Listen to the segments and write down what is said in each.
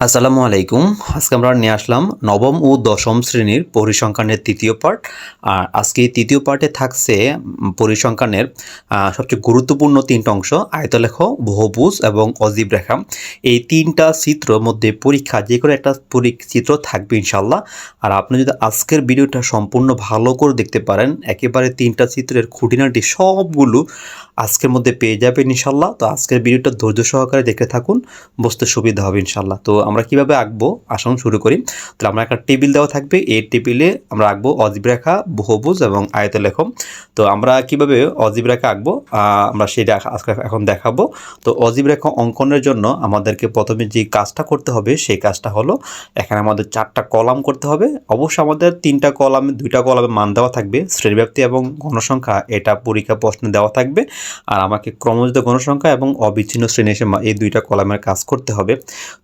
আসসালামু আলাইকুম। আজকে আমরা নিয়ে আসলাম নবম ও দশম শ্রেণির পরিসংখ্যানের তৃতীয় পার্ট আর আজকে তৃতীয় পার্টে থাকছে পরিসংখ্যানের সবচেয়ে গুরুত্বপূর্ণ তিনটা অংশ, আয়তলেখ, বহুভুজ এবং অজীব রেখা। এই তিনটা চিত্রের মধ্যে পরীক্ষা যে কোনো একটা চিত্র থাকবে ইনশাল্লাহ আর আপনি যদি আজকের ভিডিওটা সম্পূর্ণ ভালো করে দেখতে পারেন, একেবারে তিনটা চিত্রের খুঁটিনাটি সবগুলো আজকের মধ্যে পেয়ে যাবেন ইনশাল্লাহ। তো আজকের ভিডিওটা ধৈর্য সহকারে দেখে থাকুন, বুঝতে সুবিধা হবে ইনশাল্লাহ। তো আমরা কীভাবে আঁকবো? আসুন শুরু করি। তো আমরা একটা টেবিল দেওয়া থাকবে। এই টেবিলে আমরা আঁকবো অজীব রেখা, বহুভুজ এবং আয়তলেখ তো আমরা কীভাবে অজীব রেখা আঁকবো? আমরা সেটা আজকে এখন দেখাবো। তো অজীব রেখা অঙ্কনের জন্য আমাদেরকে প্রথমে যে কাজটা করতে হবে, সেই কাজটা হলো এখানে আমাদের চারটা কলাম করতে হবে। অবশ্য আমাদের তিনটা কলামে, দুইটা কলামে মান দেওয়া থাকবে। শ্রেণীব্যাপ্তি এবং গণসংখ্যা এটা পরীক্ষা প্রশ্নে দেওয়া থাকবে। আর আমাকে ক্রমজিত গণসংখ্যা এবং অবিচ্ছিন্ন শ্রেণি সীমা এই দুইটা কলামের কাজ করতে হবে।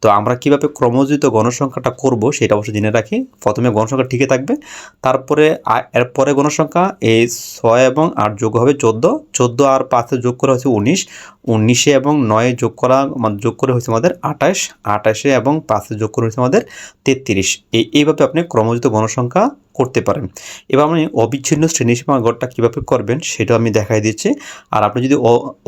তো আমরা কীভাবে ক্রমজিত গণসংখ্যাটা করব সেটা অবশ্যই জেনে রাখি। প্রথমে গণসংখ্যা ঠিকই থাকবে। তারপরে এরপরে গণসংখ্যা এই ছয় এবং আট যোগ হবে চোদ্দ। চোদ্দ আর পাঁচে যোগ করা হচ্ছে উনিশ। উনিশে এবং নয়ে যোগ করা যোগ করে হয়েছে আমাদের আঠাশ। আঠাশে এবং পাঁচে যোগ করে হয়েছে আমাদের তেত্রিশ। এই এইভাবে আপনি ক্রমজিত গণসংখ্যা করতে পারেন। এবার আপনি অবিচ্ছিন্ন শ্রেণীসীমা গড়টা কীভাবে করবেন সেটা আমি দেখাই দিচ্ছি। আর আপনি যদি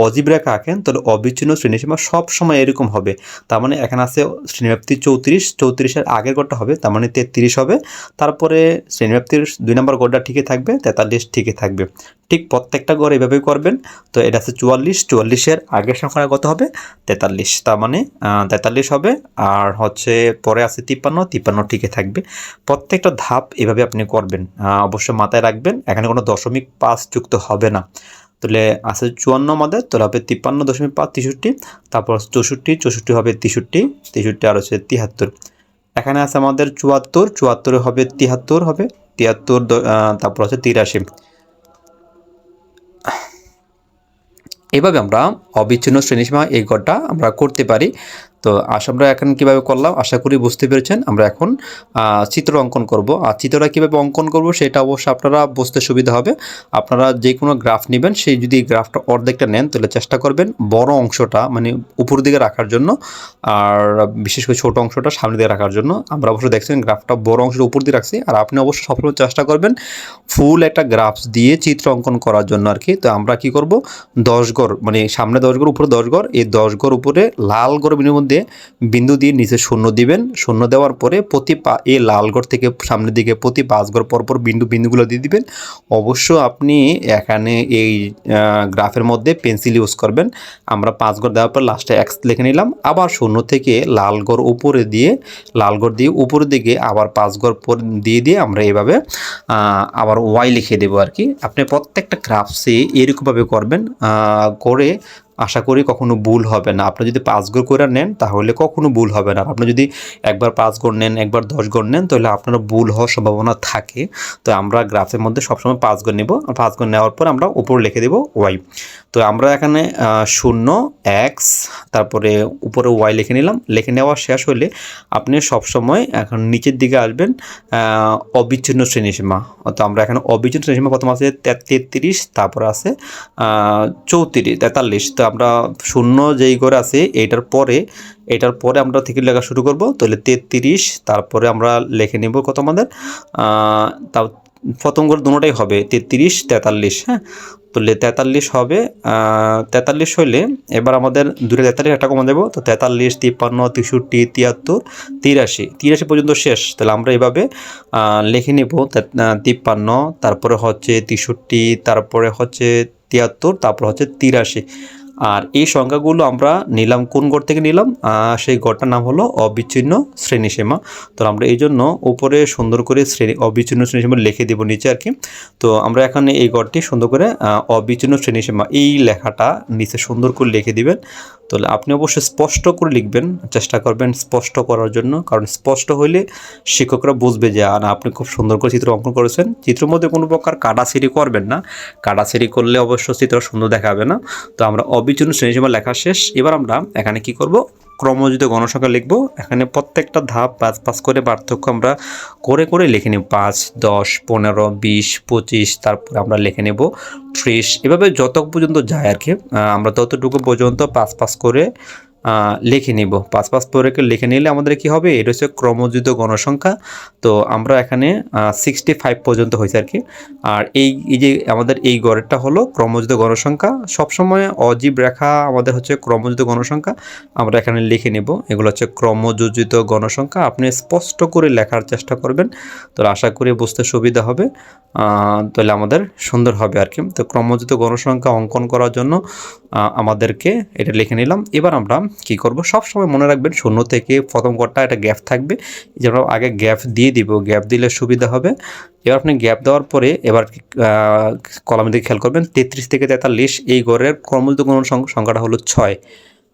অজীব রেখা আঁকেন, তাহলে অবিচ্ছিন্ন শ্রেণীসীমা সব সময় এরকম হবে। তার মানে এখানে আছে শ্রেণীব্যাপ্তি চৌত্রিশ, চৌত্রিশের আগের গড়টা হবে, তার মানে তেত্রিশ হবে। তারপরে শ্রেণীব্যাপ্তির দুই নম্বর গড়টা ঠিকই থাকবে, তেতাল্লিশ ঠিকই থাকবে। ঠিক প্রত্যেকটা গড় এভাবেই করবেন। তো এটা আছে চুয়াল্লিশ, চুয়াল্লিশের আগের সংখ্যা কত হবে? তেতাল্লিশ। তার মানে তেতাল্লিশ হবে। আর হচ্ছে পরে আছে তিপ্পান্ন তিপ্পান্ন ঠিকই থাকবে। প্রত্যেকটা ধাপ এভাবে আপনি করবেন। আহ, অবশ্যই মাথায় রাখবেন এখানে কোনো দশমিক পাঁচ যুক্ত হবে না। তাহলে আছে চুয়ান্ন আমাদের তাহলে হবে তিপ্পান্ন দশমিক পাঁচ তেষট্টি তারপর চৌষট্টি চৌষট্টি হবে তেষট্টি তেষট্টি আর হচ্ছে তিয়াত্তর। এখানে আছে আমাদের চুয়াত্তর চুয়াত্তরে হবে তিয়াত্তর হবে তিয়াত্তর তারপর হচ্ছে তিরাশি। এভাবে আমরা অবিচ্ছিন্ন শ্রেণীসীমা এই গড়টা আমরা করতে পারি। তো আমরা এখন কীভাবে করলাম? আশা করি বুঝতে পেরেছেন। আমরা এখন চিত্র অঙ্কন করব। আর চিত্রটা কীভাবে অঙ্কন করব সেটা অবশ্যই আপনারা বুঝতে সুবিধা হবে। আপনারা যে কোনো গ্রাফ নেবেন, সেই যদি গ্রাফটা অর্ধেকটা নেন, তাহলে চেষ্টা করবেন বড় অংশটা মানে উপর দিকে রাখার জন্য, আর বিশেষ করে ছোট অংশটা সামনে দিকে রাখার জন্য। আমরা অবশ্যই দেখছেন গ্রাফটা বড় অংশটা উপর দিয়ে রাখছি। আর আপনি অবশ্যই সবসময় চেষ্টা করবেন ফুল একটা গ্রাফস দিয়ে চিত্র অঙ্কন করার জন্য আর কি। তো আমরা কি করব? দশ গড় মানে সামনে দশ গড়, উপরে দশ গড়, এই দশ গড় উপরে লাল গড় বিন্দুর মধ্যে বিন্দু দিয়ে নিচে শূন্য দিবেন। শূন্য দেওয়ার পরে প্রতি পা এই লাল গড় থেকে সামনের দিকে প্রতি পাঁচ গড় পরপর বিন্দু বিন্দুগুলো দিয়ে দিবেন। অবশ্য আপনি এখানে এই গ্রাফের মধ্যে পেন্সিল ইউজ করবেন। আমরা পাঁচ গড় দেওয়ার পর লাস্টে এক্স লিখে নিলাম। আবার শূন্য থেকে লাল গড় উপরে দিয়ে লাল গড় দিয়ে উপরের দিকে আবার পাঁচ গড় পর দিয়ে দিয়ে আমরা এইভাবে আহ, আবার ওয়াই লিখে দেবো আর কি। আপনি প্রত্যেকটা গ্রাফসে এরকমভাবে করবেন করে আশা করি কখনো ভুল হবে না। আপনি যদি পাঁচ গড় করে নেন, তাহলে কখনো ভুল হবে না। আপনি যদি একবার পাঁচ গড় নেন, একবার দশ গড় নেন, তাহলে আপনার ভুল হওয়ার সম্ভাবনা থাকে। তো আমরা গ্রাফের মধ্যে সবসময় পাঁচ গড় নেব। পাঁচ গড় নেওয়ার পর আমরা উপরে লিখে দেবো ওয়াই। তো আমরা এখানে শূন্য এক্স তারপরে উপরে ওয়াই লিখে নিলাম। লিখে নেওয়া শেষ হলে আপনি সবসময় এখন নিচের দিকে আসবেন অবিচ্ছিন্ন শ্রেণীসীমা তো আমরা এখানে অবিচ্ছিন্ন শ্রেণীসীমা প্রথম আছে তেত্রিশ, তারপর আছে চৌত্রিশ, তেতাল্লিশ। তো আমরা শূন্য যেই করে আছে এইটার পরে এটার পরে আমরা থেকে লেখা শুরু করব। তাহলে তেত্রিশ তারপরে আমরা লিখে নেব কত আমাদের? তা প্রথম করে দুটোটাই হবে তেত্রিশ তেতাল্লিশ হ্যাঁ? তাহলে তেতাল্লিশ হবে তেতাল্লিশ হইলে এবার আমাদের দুটো তেতাল্লিশ একটা কমা দেবো। তো তেতাল্লিশ তিপ্পান্ন তেষট্টি তিয়াত্তর তিরাশি তিরাশি পর্যন্ত শেষ। তাহলে আমরা আহ, লিখে নেব তিপ্পান্ন তারপরে হচ্ছে তেষট্টি তারপরে হচ্ছে তিয়াত্তর তারপর হচ্ছে তিরাশি। আর এই সংখ্যাগুলো আমরা নিলাম, কোন গড় থেকে নিলাম? সেই গড়টার নাম হলো অবিচ্ছিন্ন শ্রেণীসীমা। তো আমরা এই জন্য উপরে সুন্দর করে শ্রেণি, অবিচ্ছিন্ন শ্রেণীসীমা লিখে দেবো নিচে আর কি। তো আমরা এখানে এই গড়টি সুন্দর করে অবিচ্ছিন্ন শ্রেণীসীমা, এই লেখাটা নিচে সুন্দর করে লিখে দিবেন। তাহলে আপনি অবশ্যই স্পষ্ট করে লিখবেন, চেষ্টা করবেন স্পষ্ট করার জন্য, কারণ স্পষ্ট হইলে শিক্ষকরা বুঝবে যে আর আপনি খুব সুন্দর করে চিত্র অঙ্কন করেছেন। চিত্রের মধ্যে কোনো প্রকার কাটাছিড়ি করবেন না। কাটাছিড়ি করলে অবশ্য চিত্র সুন্দর দেখাবে না। তো আমরা অবিচ্ছিন্ন শ্রেণীসীমা লেখা শেষ। এবার আমরা এখানে কি করব? ক্রমযুক্ত গণসংখ্যা লিখব। এখানে প্রত্যেকটা ধাপ পাঁচ পাঁচ করে পার্থক্য আমরা করে করে লিখে নিব। পাঁচ, দশ, পনেরো, বিশ, পঁচিশ, তারপর আমরা লিখে নেব ত্রিশ। এভাবে যত পর্যন্ত যায় আর কি আমরা ততটুকু পর্যন্ত পাঁচ পাঁচ করে লিখে নিব। পাঁচ পাঁচ পরেকে লিখে নিলে আমাদের কি হবে? এটা হচ্ছে ক্রমযুত গণসংখ্যা। তো আমরা এখানে সিক্সটি ফাইভ পর্যন্ত হয়েছে আর কি। আর এই যে আমাদের এই গড়েরটা হলো ক্রমযুত গণসংখ্যা। সবসময় অজীব রেখা আমাদের হচ্ছে ক্রমযুত গণসংখ্যা। আমরা এখানে লিখে নেব। এগুলো হচ্ছে ক্রমযোজিত গণসংখ্যা। আপনি স্পষ্ট করে লেখার চেষ্টা করবেন। তো আশা করি বুঝতে সুবিধা হবে। তাহলে আমাদের সুন্দর হবে আর কি। তো ক্রমযুত গণসংখ্যা অঙ্কন করার জন্য আমাদেরকে এটা লিখে নিলাম। এবার আমরা কি করব? সব সময় মনে রাখবেন, শূন্য থেকে প্রথম ঘরটা একটা গ্যাপ থাকবে। যেমন আগে গ্যাপ দিয়ে দিব গ্যাপ দিলে সুবিধা হবে। এবার আপনি গ্যাপ দেওয়ার পরে এবার কলামের দিকে খেয়াল করবেন, তেত্রিশ থেকে তেতাল্লিশ, এই গড়ের ক্রমযুত কোনো সং- সংখ্যাটা হলো ছয়।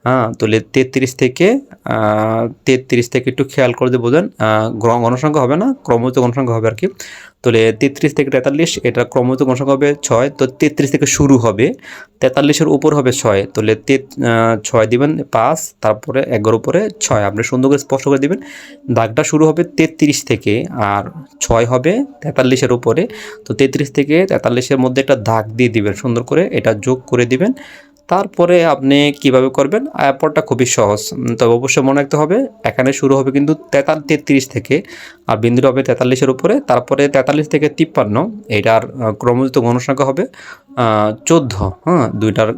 হ্যাঁ তাহলে তেত্রিশ থেকে তেত্রিশ থেকে একটু খেয়াল করে দিয়ে বোঝেন গণসংখ্যা হবে না ক্রমযুত গণসংখ্যা হবে আর কি। তাহলে তেত্রিশ থেকে তেতাল্লিশ, এটা ক্রমযুত গণসংখ্যা হবে ছয়, তো তেত্রিশ থেকে শুরু হবে, তেতাল্লিশের উপর হবে ছয়, তাহলে তে ছয় দিবেন পাঁচ, তারপরে এগারোর উপরে ছয়, আপনি সুন্দর করে স্পষ্ট করে দিবেন। দাগটা শুরু হবে তেত্রিশ থেকে, আর ছয় হবে তেতাল্লিশের উপরে, তো তেত্রিশ থেকে তেতাল্লিশের মধ্যে একটা দাগ দিয়ে দিবেন, সুন্দর করে এটা যোগ করে দিবেন। তারপরে আপনি কীভাবে করবেন? অ্যাপরটা খুবই সহজ। তবে অবশ্যই মনে রাখতে হবে, এখানে শুরু হবে কিন্তু তেতাল তেত্রিশ থেকে, আর বিন্দুটা হবে তেতাল্লিশের উপরে। তারপরে তেতাল্লিশ থেকে তিপ্পান্ন এটার ক্রমযুক্ত গণসংখ্যা হবে চোদ্দ হ্যাঁ দুইটার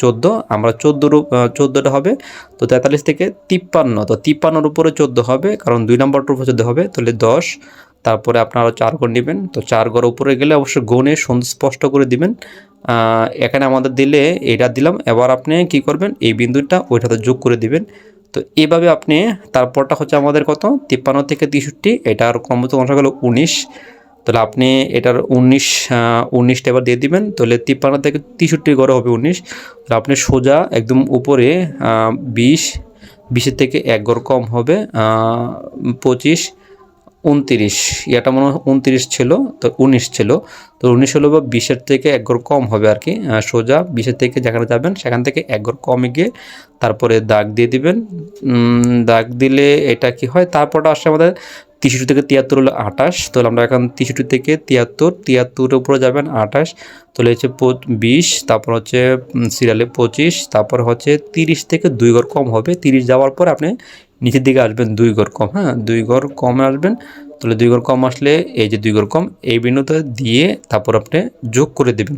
চোদ্দ, আমরা চোদ্দোর চোদ্দোটা হবে, তো তেতাল্লিশ থেকে তিপ্পান্ন, তো তিপ্পান্নর উপরে চোদ্দ হবে, কারণ দুই নম্বরটার উপরে চোদ্দ হবে, তাহলে দশ, তারপরে আপনারা চার গড় নেবেন, তো চার গড় উপরে গেলে অবশ্যই গণে স্পষ্ট করে দিবেন এখানে আমাদের দিলে এটা দিলাম। এবার আপনি কি করবেন, এই বিন্দুটা ওইটাতে যোগ করে দিবেন। তো এভাবে আপনি, তারপরটা হচ্ছে আমাদের কত? তিপ্পান্ন থেকে তেষট্টি এটার ক্রমত অংশ হলো উনিশ। তাহলে আপনি এটার উনিশ উনিশটা এবার দিয়ে দিবেন। তাহলে তিপ্পান্ন থেকে তেষট্টি গড়ে হবে উনিশ। তাহলে আপনি সোজা একদম উপরে বিশ, বিশের থেকে এক গড় কম হবে পঁচিশ। উনতিরিশ। এটা মনে হয় উনতিরিশ ছিল, তো উনিশ ছিল। তো উনিশ হলো বা বিশের থেকে এক গড় কম হবে আর কি। সোজা বিশের থেকে যেখানে যাবেন, সেখান থেকে এক গড় কমে গিয়ে তারপরে দাগ দিয়ে দিবেন। দাগ দিলে এটা কি হয়? তারপরটা আসছে আমাদের তেষট্টি থেকে তিয়াত্তর হলো আঠাশ। তাহলে আমরা এখন তেষট্টি থেকে তিয়াত্তর তিয়াত্তরের উপরে যাবেন আঠাশ। তাহলে হচ্ছে বিশ, তারপর হচ্ছে সিরিয়ালে পঁচিশ, তারপর হচ্ছে তিরিশ থেকে দুই ঘর কম হবে। তিরিশ যাওয়ার পর আপনি নিচের দিকে আসবেন দুই গড় কম হ্যাঁ? দুই গড় কম আসবেন, তাহলে দুই গড় কম আসলে এই যে দুই গড় কম, এই বিন্দুতে দিয়ে তারপর আপনি যোগ করে দেবেন।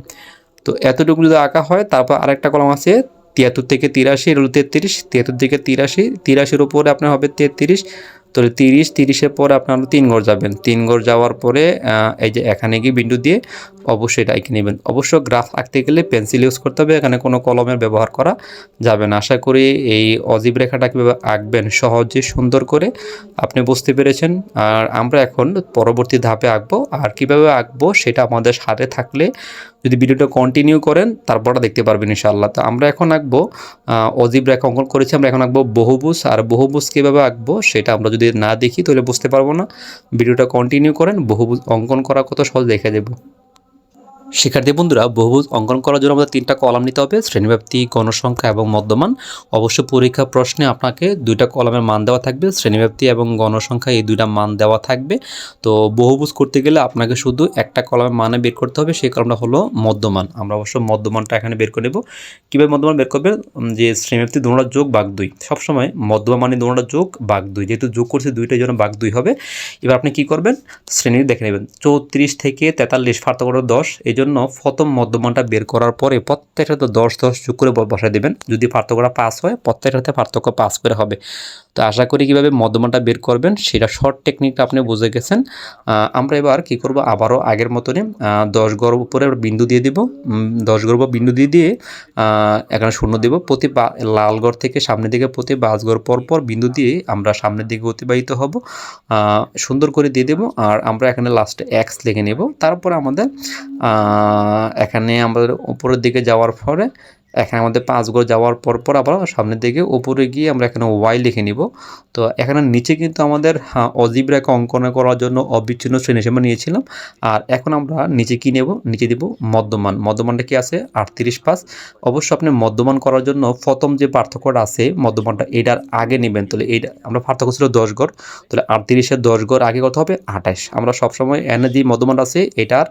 তো এতটুকু যদি আঁকা হয়, তারপর আরেকটা কলম আছে, তিয়াত্তর থেকে তিরাশি, এর হলো তেত্রিশ, তিয়াত্তর থেকে তিরাশি, তিরাশির উপরে আপনার হবে তেত্রিশ তাহলে তিরিশ, তিরিশের পরে আপনারা তিন ঘর যাবেন। তিন ঘর যাওয়ার পরে এই যে এখানে গিয়ে বিন্দু দিয়ে অবশ্যই এটা এঁকে নেবেন। অবশ্য গ্রাফ আঁকতে গেলে পেন্সিল ইউজ করতে হবে, এখানে কোনো কলমের ব্যবহার করা যাবে না। আশা করি এই অজীব রেখাটা কীভাবে আঁকবেন, সহজে, সুন্দর করে আপনি বুঝতে পেরেছেন। আর আমরা এখন পরবর্তী ধাপে আঁকবো। আর কীভাবে আঁকবো সেটা আমাদের সাথে থাকলে যদি ভিডিওটা কন্টিনিউ করেন, তারপরটা দেখতে পারবেন ইনশাআল্লাহ। তো আমরা এখন আঁকবো অজীব রেখা অঙ্কন করেছি, আমরা এখন আঁকবো বহুভুজ, আর বহুভুজ কীভাবে আঁকবো সেটা আমরা যদি না দেখি, তাহলে বুঝতে পারব না। ভিডিওটা কন্টিনিউ করেন, বহুভুজ অঙ্কন করা কত সহজ দেখে দেবো শিক্ষার্থী বন্ধুরা, বহুভুজ অঙ্কন করার জন্য আমাদের তিনটা কলাম নিতে হবে, শ্রেণীব্যাপ্তি, গণসংখ্যা এবং মধ্যমান। অবশ্য পরীক্ষা প্রশ্নে আপনাকে দুইটা কলামের মান দেওয়া থাকবে, শ্রেণীব্যাপ্তি এবং গণসংখ্যা এই দুইটা মান দেওয়া থাকবে। তো বহুভুজ করতে গেলে আপনাকে শুধু একটা কলামের মানে বের করতে হবে, সেই কলমটা হলো মধ্যমান। আমরা অবশ্য মধ্যমানটা এখানে বের করে নেব। কীভাবে মধ্যমান বের করবে? যে শ্রেণীব্যাপ্তি দুটা যোগ বাঘ দুই। সবসময় মধ্যমান মানে দুটা যোগ বাঘ দুই। যেহেতু যোগ করছে দুইটাই জন্য বাঘ দুই হবে। এবার আপনি কি করবেন? শ্রেণি দেখে নেবেন। চৌত্রিশ থেকে তেতাল্লিশ, পার্থক্য দশ। এই জন্য প্রথম মধ্যমানটা বের করার পরে প্রত্যেকটাতে দশ দশ যোগ করে বসায় দেবেন। যদি পার্থক্যটা পাস হয়, প্রত্যেকটাতে পার্থক্য পাস করে হবে। তো আশা করি কীভাবে মধ্যমানটা বের করবেন, সেটা শর্ট টেকনিকটা আপনি বুঝে গেছেন। আমরা এবার কি করব? আবারও আগের মতনই দশ গর্ব উপরে বিন্দু দিয়ে দিব। দশ গর্ব বিন্দু দিয়ে দিয়ে এখানে শূন্য দেব। প্রতি লাল গড় থেকে সামনের দিকে প্রতি বাস গড় পর পর বিন্দু দিয়ে আমরা সামনের দিকে অতিবাহিত হব। সুন্দর করে দিয়ে দেব। আর আমরা এখানে লাস্টে এক্স লিখে নেব। তারপরে আমাদের এখানে আমাদের উপরের দিকে যাওয়ার পরে এখানে আমাদের পাঁচ গড় যাওয়ার পর পর আবার সামনের দিকে উপরে গিয়ে আমরা এখানে ওয়াই লিখে নিব। তো এখানে নিচে কিন্তু আমাদের হ্যাঁ, অজীব অঙ্কন করার জন্য অবিচ্ছিন্ন শ্রেণি হিসেবে নিয়েছিলাম। আর এখন আমরা নিচে কী নেব? নিচে দিব মধ্যমান। মধ্যমানটা কি আছে? আটত্রিশ পাঁচ। অবশ্য আপনি মধ্যমান করার জন্য প্রথম যে পার্থক্যটা আছে মধ্যমানটা এটার আগে নেবেন। তাহলে এইটা আমরা পার্থক্য ছিল দশ গড়। তাহলে আটত্রিশের দশ গড় আগে কত হবে? আঠাশ। আমরা সবসময় এনে যে মধ্যমান আছে এটার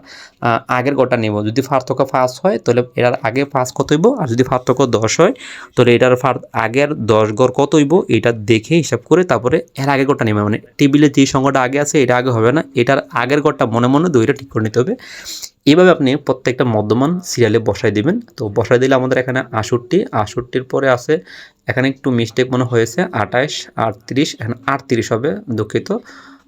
আগের গড়টা নেব। যদি পার্থক্য পাস হয় তাহলে এটার আগে পাস কত হইব? আর যদি পার্থক্য দশ হয়, তাহলে এটার ফার আগের দশ গড় কত হইব? এটা দেখে হিসাব করে তারপরে এর আগের গড়টা নেবে। মানে টেবিলে যে সংখ্যাটা আগে আছে, এটা আগে হবে না। এটার আগের গড়টা মনে মনে দুইটা ঠিক করে নিতে হবে। এইভাবে আপনি প্রত্যেকটা মধ্যমান সিরিয়ালে বসাই দিবেন। তো বসাই দিলে আমাদের এখানে আষট্টি, আষট্টির পরে আছে, এখানে একটু মিস্টেক মনে হয়েছে আঠাশ আটত্রিশ, এখানে আটত্রিশ হবে, দুঃখিত।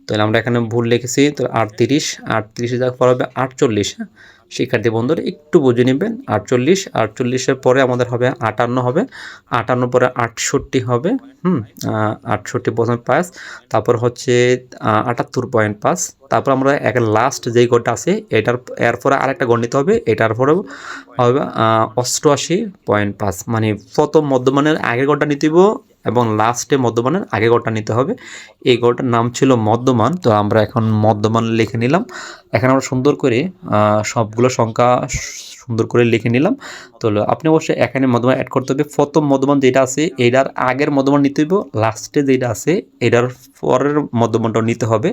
তাহলে আমরা এখানে ভুল লিখেছি তো আটত্রিশ, আটত্রিশে যাক পর হবে আটচল্লিশ হ্যাঁ? শিক্ষার্থী বন্ধুরা, একটু বুঝে নেবেন, আটচল্লিশ, আটচল্লিশের পরে আমাদের হবে আটান্ন হবে, আটান্ন পরে আটষট্টি হবে, হুম আটষট্টি পয়েন্ট পাঁচ তারপর হচ্ছে আটাত্তর পয়েন্ট পাঁচ তারপর আমরা এক লাস্ট যেই গড়টা আছে, এটার এরপরে আরেকটা গড় নিতে হবে, এটার পরেও হবে অষ্টআশি পয়েন্ট পাঁচ মানে প্রথম মধ্যমানের আগের গড়টা নিতে এবং লাস্টে মধ্যমানের আগে গড়টা নিতে হবে। এই গড়টার নাম ছিল মদ্যমান তো আমরা এখন মধ্যমান লিখে নিলাম। এখন আমরা সুন্দর করে সবগুলো সংখ্যা সুন্দর করে লিখে নিলাম। তো আপনি অবশ্যই এখানে মধ্যমান অ্যাড করতে হবে। প্রথম মধ্যমান যেটা আছে, এটার আগের মধ্যমান নিতে হইব। লাস্টে যেটা আছে, এটার পরের মধ্যমানটাও নিতে হবে।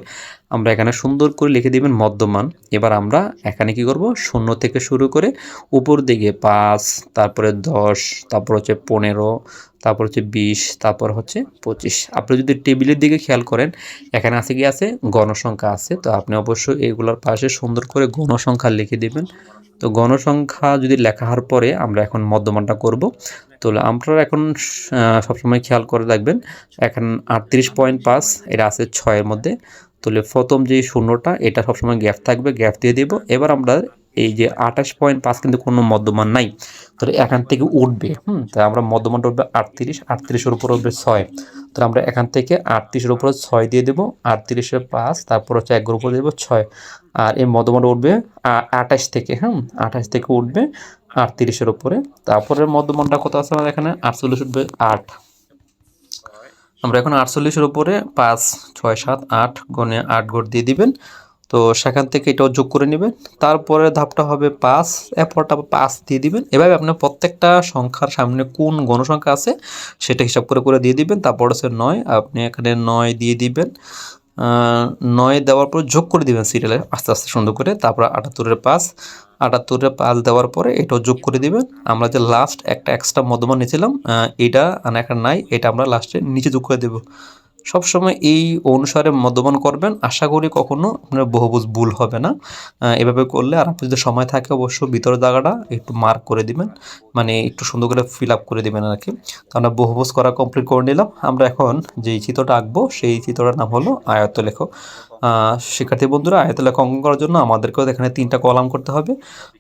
আমরা এখানে সুন্দর করে লিখে দিবেন মধ্যমান এবার আমরা এখানে কি করব? শূন্য থেকে শুরু করে উপর দিকে পাঁচ, তারপরে দশ, তারপর হচ্ছে পনেরো, তারপর হচ্ছে বিশ, তারপর হচ্ছে পঁচিশ। আপনি যদি টেবিলের দিকে খেয়াল করেন, এখানে আছে কি আছে? গণসংখ্যা আছে। তো আপনি অবশ্যই এগুলোর পাশে সুন্দর করে গণসংখ্যা লিখে দিবেন। তো গণসংখ্যা যদি লেখা হওয়ার পরে আমরা এখন মধ্যমানটা করব। তো আপনারা এখন সবসময় খেয়াল করে রাখবেন এখন আটত্রিশ পয়েন্ট পাঁচ, এটা আছে ছয়ের মধ্যে। তাহলে প্রথম যে শূন্যটা, এটা সবসময় গ্যাপ থাকবে, গ্যাপ দিয়ে দেব। এবার আমরা এই যে আঠাশ পয়েন্ট পাঁচ কিন্তু কোনো মধ্যমান নাই, তাহলে এখান থেকে উঠবে। হুম তাই আমরা মধ্যমানটা উঠবে আটত্রিশ, আটত্রিশের উপর উঠবে ছয়। তাহলে আমরা এখান থেকে আটত্রিশের উপরে ছয় দিয়ে দেবো আটত্রিশের পাঁচ, তারপর হচ্ছে একের উপর দেবো ছয়। আর এই মধ্যমানটা উঠবে আঠাশ থেকে হ্যাঁ আঠাশ থেকে উঠবে আটত্রিশের উপরে। তারপরে মধ্যমানটা কত আছে আমাদের এখানে? আটচল্লিশ উঠবে, আট। আমরা এখন আটচল্লিশের উপরে, পাঁচ, ছয়, সাত, আট গণে আট গড় দিয়ে দিবেন। তো সেখান থেকে এটাও যোগ করে নেবেন। তারপরে ধাপটা হবে পাঁচ, এরপরটা পাঁচ দিয়ে দিবেন। এভাবে আপনার প্রত্যেকটা সংখ্যার সামনে কোন গণসংখ্যা আছে, সেটা হিসাব করে করে দিয়ে দিবেন। তারপর হচ্ছে নয়, আপনি এখানে নয় দিয়ে দিবেন। নয় দেওয়ার পর যোগ করে দিবেন সিরিয়ালে আস্তে আস্তে সুন্দর করে। তারপর আটাত্তরের পাঁচ। আটাত্তরের পাঁচ দেওয়ার পরে এটাও যোগ করে দিবেন। আমরা যে লাস্ট একটা এক্সট্রা মধ্যমান নিয়েছিলাম এটা আর একটা নাই, এটা আমরা লাস্টে নিচে যোগ করে দেবো। সবসময় এই অনুসারে মদ্যপান করবেন। আশা করি কখনো আপনার বহুভুজ ভুল হবে না। এভাবে করলে আর আপনি যদি সময় থাকে অবশ্য ভিতরের জায়গাটা একটু মার্ক করে দিবেন। মানে একটু সুন্দর করে ফিল আপ করে দিবেন আর কি তো আমরা বহুভুজ করা কমপ্লিট করে নিলাম। আমরা এখন যেই চিত্রটা আঁকবো সেই চিত্রটার নাম হলো আয়ত্ত আহ, শিক্ষার্থী বন্ধুরা আয়তলেখ অঙ্কন করার জন্য আমাদেরকেও এখানে তিনটা কলাম করতে হবে।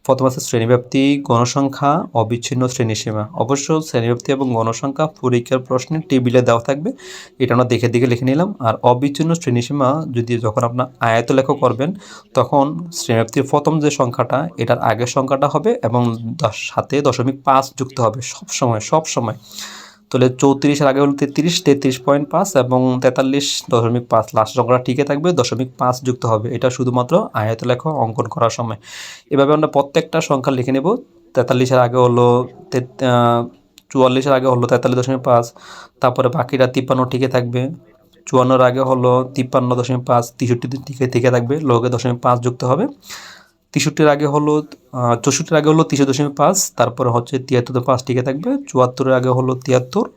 প্রথম আছে শ্রেণীব্যাপ্তি, গণসংখ্যা, অবিচ্ছিন্ন শ্রেণীসীমা। অবশ্য শ্রেণীব্যাপ্তি এবং গণসংখ্যা পরীক্ষার প্রশ্নে টেবিলে দেওয়া থাকবে, এটা আমরা দেখে দেখে লিখে নিলাম। আর অবিচ্ছিন্ন শ্রেণীসীমা যদি যখন আপনার আয়ত আয়তলেখ করবেন, তখন শ্রেণীব্যাপ্তির প্রথম যে সংখ্যাটা, এটার আগের সংখ্যাটা হবে এবং সাথে দশমিক পাঁচ যুক্ত হবে সব সময় সব সময় তাহলে চৌত্রিশের আগে হলো তেত্রিশ তেত্রিশ পয়েন্ট পাঁচ এবং তেতাল্লিশ দশমিক পাঁচ লাস্ট সংখ্যাটা টিকে থাকবে, দশমিক পাঁচ যুক্ত হবে। এটা শুধুমাত্র আয়ত লেখা, অঙ্কন করার সময়। এভাবে আমরা প্রত্যেকটা সংখ্যা লিখে নেব। তেতাল্লিশের আগে হলো চুয়াল্লিশের আগে হলো তেতাল্লিশ দশমিক পাঁচ, তারপরে বাকিটা তিপ্পান্ন টিকে থাকবে। চুয়ান্নর আগে হলো তিপ্পান্ন দশমিক পাঁচ, তেষট্টি টিকে টিকে থাকবে লগে দশমিক পাঁচ যুক্ত হবে। তেষট্টির আগে হলো চৌষট্টির আগে হলো তিরিশ দশমিক পাঁচ, তারপরে হচ্ছে তিয়াত্তর পাঁচ টিকে থাকবে, চুয়াত্তরের আগে হলো তিয়াত্তর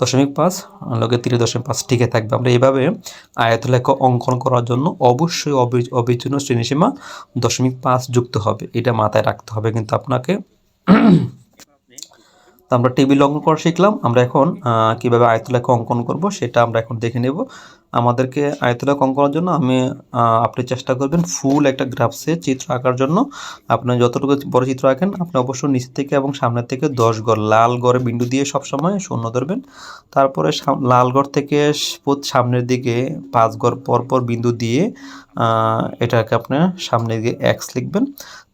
দশমিক পাঁচ লগে তিরিশ দশমিক পাঁচ টিকে থাকবে। আমরা এইভাবে আয়তলেখ অঙ্কন করার জন্য অবশ্যই অবি- অবিচ্ছিন্ন শ্রেণীসীমা দশমিক পাঁচ যুক্ত হবে, এটা মাথায় রাখতে হবে। কিন্তু আপনাকে আমরা টেবিল অঙ্কন করা শিখলাম, আমরা এখন কীভাবে আয়তলেখ অঙ্কন করব সেটা আমরা এখন দেখে নেব। আমাদেরকে আয়তলেখ কম করার জন্য আমি আপনি চেষ্টা করবেন ফুল একটা গ্রাফসে চিত্র আঁকার জন্য। আপনি যতটুকু বড় চিত্র আঁকেন, আপনি অবশ্যই নিচ থেকে এবং সামনের থেকে দশ গড়, লাল গড়ে বিন্দু দিয়ে সবসময় শূন্য ধরবেন। তারপরে লাল গড় থেকে সামনের দিকে পাঁচ গড় পর পর বিন্দু দিয়ে এটাকে আপনি সামনের দিকে এক্স লিখবেন।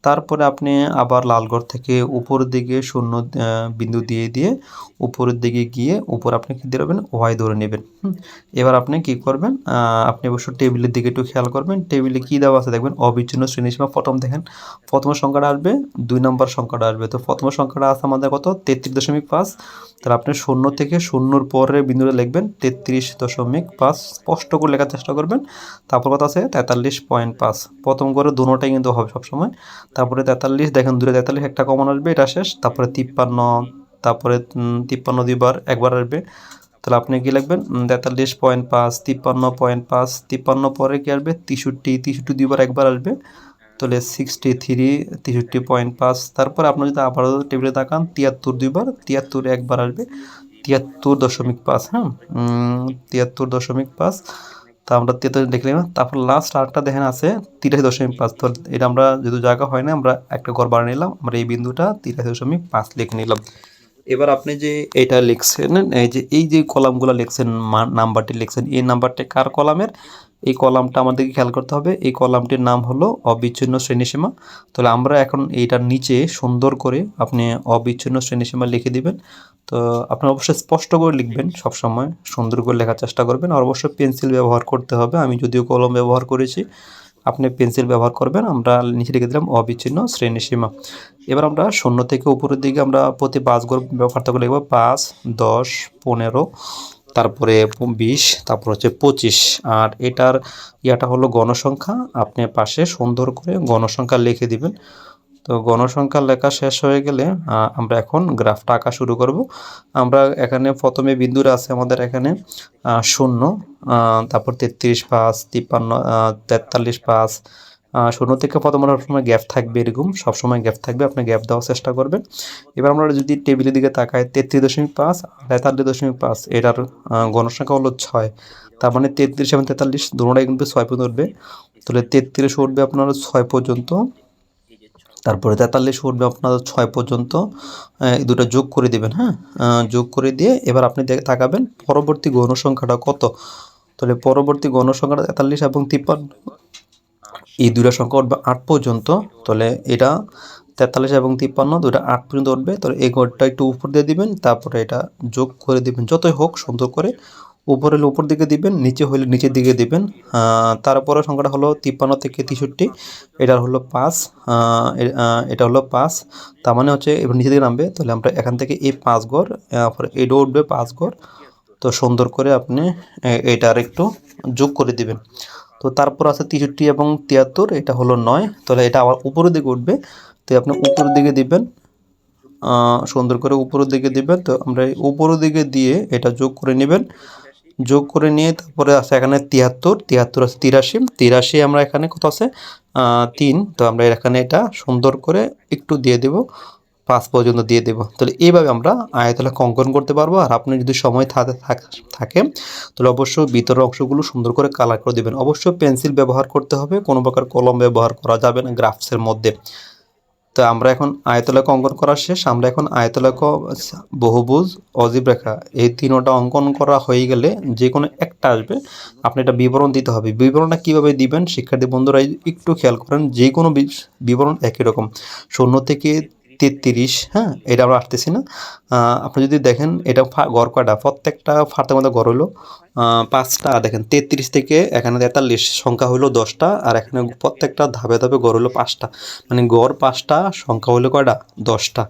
তারপরে আপনি আবার লালগড় থেকে উপরের দিকে শূন্য বিন্দু দিয়ে দিয়ে উপরের দিকে গিয়ে উপর আপনি কী দেবেন ওয়াই ধরে নেবেন। এবার আপনি কি করবেন? আপনি অবশ্য টেবিলের দিকে একটু খেয়াল করবেন। টেবিলে কী দেওয়া আছে দেখবেন? অবিচ্ছিন্ন শ্রেণীসীমা প্রথম দেখেন। প্রথম সংখ্যাটা আসবে, দুই নম্বর সংখ্যাটা আসবে। তো প্রথম সংখ্যাটা আছে আমাদের কত? তেত্রিশ দশমিক পাঁচ। তাহলে আপনি শূন্য থেকে শূন্যর পরে বিন্দুটা লিখবেন, তেত্রিশ দশমিক পাঁচ, স্পষ্ট করে লেখার চেষ্টা করবেন। তারপর কথা আছে তেতাল্লিশ পয়েন্ট পাঁচ। প্রথম করে দুটোটাই কিন্তু হবে সবসময়। তারপরে তেতাল্লিশ, দেখেন দূরে তেতাল্লিশ, একটা কমন আসবে, এটা শেষ। তারপরে তিপ্পান্ন তারপরে তিপ্পান্ন দুইবার, একবার আসবে। তাহলে আপনি কি লিখবেন? তেতাল্লিশ পয়েন্ট পাঁচ, তিপ্পান্ন পয়েন্ট পাঁচ, তিপ্পান্ন পরে কি আসবে? তেষট্টি তেষট্টি দুইবার একবার আসবে। তাহলে সিক্সটি থ্রি তেষট্টি পয়েন্ট পাঁচ তারপর আপনি যদি আবারও টেবিলে তাকান, তিয়াত্তর দুইবার, তিয়াত্তর একবার আসবে, তিয়াত্তর দশমিক পাঁচ হ্যাঁ? তিয়াত্তর দশমিক পাঁচ, তা আমরা তিয়াত্তর লিখলাম তারপর লাস্ট আরেকটা দেখেন আছে, তিরাশি দশমিক পাঁচ। তো এটা আমরা যেহেতু জায়গা হয় না আমরা একটা ঘর বানিয়ে নিলাম, আমরা এই বিন্দুটা তিরাশি দশমিক পাঁচ লিখে নিলাম। এবার আপনি যে এটা লিখছেন, এই যে এই যে কলামগুলো লিখছেন নাম্বারটি লিখছেন, এই নাম্বারটি কার কলামের এই কলামটা আমাদেরকে খেয়াল করতে হবে। এই কলামটির নাম হলো অবিচ্ছিন্ন শ্রেণীসীমা। তাহলে আমরা এখন এইটার নিচে সুন্দর করে আপনি অবিচ্ছিন্ন শ্রেণীসীমা লিখে দিবেন। তো আপনি অবশ্যই স্পষ্ট করে লিখবেন সব সময় সুন্দর করে লেখার চেষ্টা করবেন। আর অবশ্যই পেন্সিল ব্যবহার করতে হবে। আমি যদিও কলম ব্যবহার করেছি, আপনি পেন্সিল ব্যবহার করবেন। আমরা নিচে লিখে দিলাম অবিচ্ছিন্ন শ্রেণীসীমা। এবার আমরা শূন্য থেকে উপরের দিকে আমরা প্রতি পাঁচ গড় পার্থক্য লিখব পাঁচ, দশ, পনেরো তারপরে বিশ, তারপর হচ্ছে পঁচিশ। আর এটার ইয়াটা হলো গণসংখ্যা। আপনি পাশে সুন্দর করে গণসংখ্যা লিখে দিবেন। তো গণসংখ্যা লেখা শেষ হয়ে গেলে আমরা এখন গ্রাফটা আঁকা শুরু করব। আমরা এখানে প্রথমে বিন্দুরা আছে আমাদের এখানে শূন্য তারপর তেত্রিশ পাঁচ, তিপ্পান্ন তেতাল্লিশ পাঁচ শূন্য থেকে প্রথম সময় গ্যাপ থাকবে এরকম, সবসময় গ্যাপ থাকবে, আপনি গ্যাপ দেওয়ার চেষ্টা করবেন। এবার আমরা যদি টেবিলের দিকে তাকাই, তেত্রিশ দশমিক পাঁচ, তেতাল্লিশ দশমিক পাঁচ, এটার গণসংখ্যা হলো ছয়। তার মানে তেত্রিশ এবং তেতাল্লিশ দুটোটাই কিন্তু ছয় পর্যন্ত উঠবে। তাহলে তেত্রিশ উঠবে আপনার ছয় পর্যন্ত, তারপরে তেতাল্লিশ উঠবে আপনার ছয় পর্যন্ত এই দুটো যোগ করে দেবেন হ্যাঁ? যোগ করে দিয়ে এবার আপনি তাকাবেন পরবর্তী গণসংখ্যাটা কত? তাহলে পরবর্তী গণসংখ্যাটা তেতাল্লিশ এবং তিপ্পান্ন এই দুটা সংখ্যা উঠবে আট পর্যন্ত, তাহলে এটা তেতাল্লিশ এবং তিপ্পান্ন দুটা আট পর্যন্ত উঠবে, তাহলে এই ঘরটা একটু উপর দিয়ে দিবেন, তারপরে এটা যোগ করে দিবেন, যতই হোক সুন্দর করে উপরে হলে উপর দিকে দিবেন, নিচে হলে নিচের দিকে দিবেন তারপরে সংখ্যাটা হলো তিপ্পান্ন থেকে তেষট্টি, এটা হলো পাঁচ এটা হলো পাঁচ, তার মানে হচ্ছে এবার নিচের দিকে নামবে, তাহলে আমরা এখান থেকে এই পাঁচ ঘর তারপরে এটাও উঠবে পাঁচ ঘর তো সুন্দর করে আপনি এ- এটা আর একটু যোগ করে দিবেন। তো তারপর আছে তেষট্টি এবং তিয়াত্তর, এটা হলো নয়। তাহলে এটা আবার উপরের দিকে উঠবে। তো আপনি উপরের দিকে দিবেন সুন্দর করে উপরের দিকে দিবেন। তো আমরা এই উপরের দিকে দিয়ে এটা যোগ করে নেবেন। যোগ করে নিয়ে তারপরে আছে এখানে তিয়াত্তর তিয়াত্তর আছে তিরাশি। তিরাশি আমরা এখানে কত আছে? তিন। তো আমরা এখানে এটা সুন্দর করে একটু দিয়ে দেব। পাঁচ পর্যন্ত দিয়ে দেব। তাহলে এইভাবে আমরা আয়তলেখ অঙ্কন করতে পারব। আর আপনি যদি সময় থাকে তাহলে অবশ্যই ভিতরের অংশগুলো সুন্দর করে কালার করে দেবেন। অবশ্যই পেন্সিল ব্যবহার করতে হবে, কোনো প্রকার কলম ব্যবহার করা যাবে না গ্রাফসের মধ্যে। তো আমরা এখন আয়তলেখ অঙ্কন করা শেষ। আমরা এখন আয়তলেখ বহুভুজ অজীব রেখা, এই তিনোটা অঙ্কন করা হয়ে গেলে যে কোনো একটা আসবে, আপনি এটা বিবরণ দিতে হবে। বিবরণটা কীভাবে দিবেন? শিক্ষার্থী বন্ধুরা একটু খেয়াল করেন যে কোনো বিবরণ একই রকম। শূন্য থেকে তেত্রিশ হ্যাঁ এটা আমরা আসতেছি না। আপনি যদি দেখেন, এটা গড় কয়টা প্রত্যেকটা ফার্তের মধ্যে গড় হলো পাঁচটা দেখেন তেত্রিশ থেকে এখানে তেতাল্লিশ, সংখ্যা হলো দশটা, আর এখানে প্রত্যেকটা ধাপে ধাপে গড় হলো পাঁচটা। মানে গড় পাঁচটা, সংখ্যা হলো কয়টা? দশটা।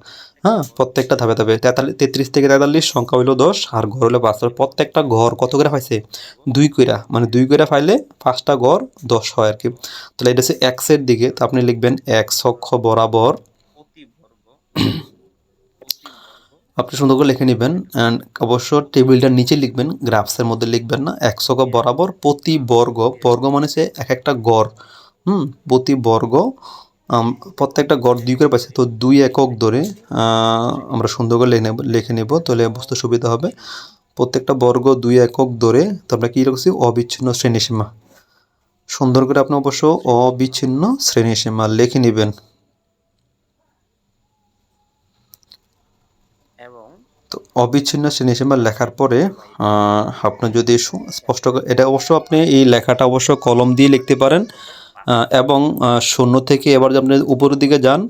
হ্যাঁ প্রত্যেকটা ধাপে ধাপে তেতাল্লিশ তেত্রিশ থেকে তেতাল্লিশ, সংখ্যা হলো দশ, আর ঘর হলো পাঁচ। তাহলে প্রত্যেকটা ঘর কত করে পাইছে? দুই কইরা মানে দুই কইরা পাইলে পাঁচটা ঘর দশ হয় আর কি তাহলে এটা হচ্ছে এক্সের দিকে, তো আপনি লিখবেন এক অক্ষ বরাবর আপনি সুন্দর করে লিখে নেবেন অ্যান্ড অবশ্য টেবিলটার নিচে লিখবেন গ্রাফসের মধ্যে লিখবেন না একশো গ বরাবর প্রতি বর্গ বর্গ মানে সে এক একটা গড়, হুম, প্রতি বর্গ প্রত্যেকটা গড় দুই করে পাচ্ছে, তো দুই একক ধরে আমরা সুন্দর করে লিখে লিখে নেব, তাহলে বুঝতে সুবিধা হবে। প্রত্যেকটা বর্গ দুই একক ধরে, তো আমরা কী রাখছি অবিচ্ছিন্ন শ্রেণীসীমা। সুন্দর করে আপনি অবশ্য অবিচ্ছিন্ন শ্রেণীসীমা লিখে নেবেন এবং তো অবিচ্ছিন্ন শ্রেণীসীমা লেখার পরে আপনি যদি স্পষ্ট এটা অবশ্য আপনি এই লেখাটা অবশ্য কলম দিয়ে লিখতে পারেন এবং শূন্য থেকে এবার আপনি উপরের দিকে যান,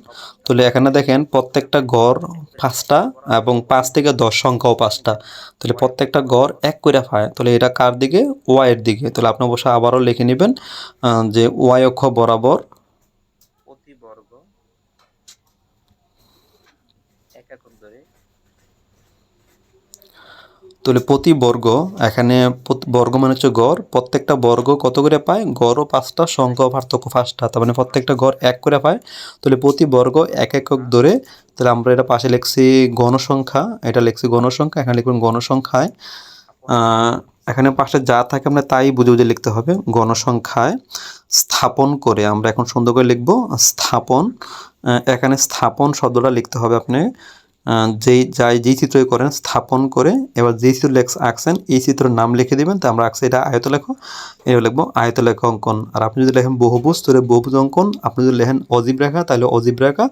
তাহলে এখানে দেখেন প্রত্যেকটা গড় পাঁচটা এবং পাঁচ থেকে দশ সংখ্যাও পাঁচটা। তাহলে প্রত্যেকটা গড় এক করে পায়, তাহলে এটা কার দিকে? ওয়াইয়ের দিকে। তাহলে আপনি অবশ্য আবারও লিখে নেবেন যে ওয়াই অক্ষ বরাবর প্রতি বর্গ এক একক ধরে তাহলে প্রতি বর্গ, এখানে বর্গ মানে হচ্ছে গড়, প্রত্যেকটা বর্গ কত করে পায়? গড়ও পাঁচটা, সংখ্যা পার্থক্য পাঁচটা, তার মানে প্রত্যেকটা গড় এক করে পায়। তাহলে প্রতি বর্গ এক একক ধরে, তাহলে আমরা এটা পাশে লিখছি গণসংখ্যা, এটা লিখছি গণসংখ্যা, এখানে লিখবেন গণসংখ্যায়। এখানে পাশে যা থাকে আমরা তাই বুঝে বুঝে লিখতে হবে। গণসংখ্যায় স্থাপন করে আমরা এখন সুন্দর করে লিখব স্থাপন। এখানে স্থাপন শব্দটা লিখতে হবে আপনি। যেই যাই যেই চিত্রই করেন, স্থাপন করে এবার যেই চিত্র লেখ আঁকছেন, এই চিত্রের নাম লিখে দেবেন। তো আমরা আঁকছি এটা আয়তলেখ এটা লিখব আয়ত আয়তলেখ অঙ্কন। আর আপনি যদি লেখেন বহুভুজ, তাহলে বহুভুজ অঙ্কন। আপনি যদি লেখেন অজীব রেখা, তাহলে অজীব রেখা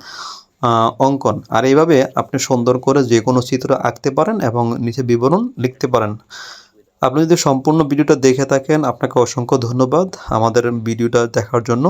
অঙ্কন। আর এইভাবে আপনি সুন্দর করে যে কোনো চিত্র আঁকতে পারেন এবং নিচে বিবরণ লিখতে পারেন। আপনি যদি সম্পূর্ণ ভিডিওটা দেখে থাকেন, আপনাকে অসংখ্য ধন্যবাদ আমাদের ভিডিওটা দেখার জন্য।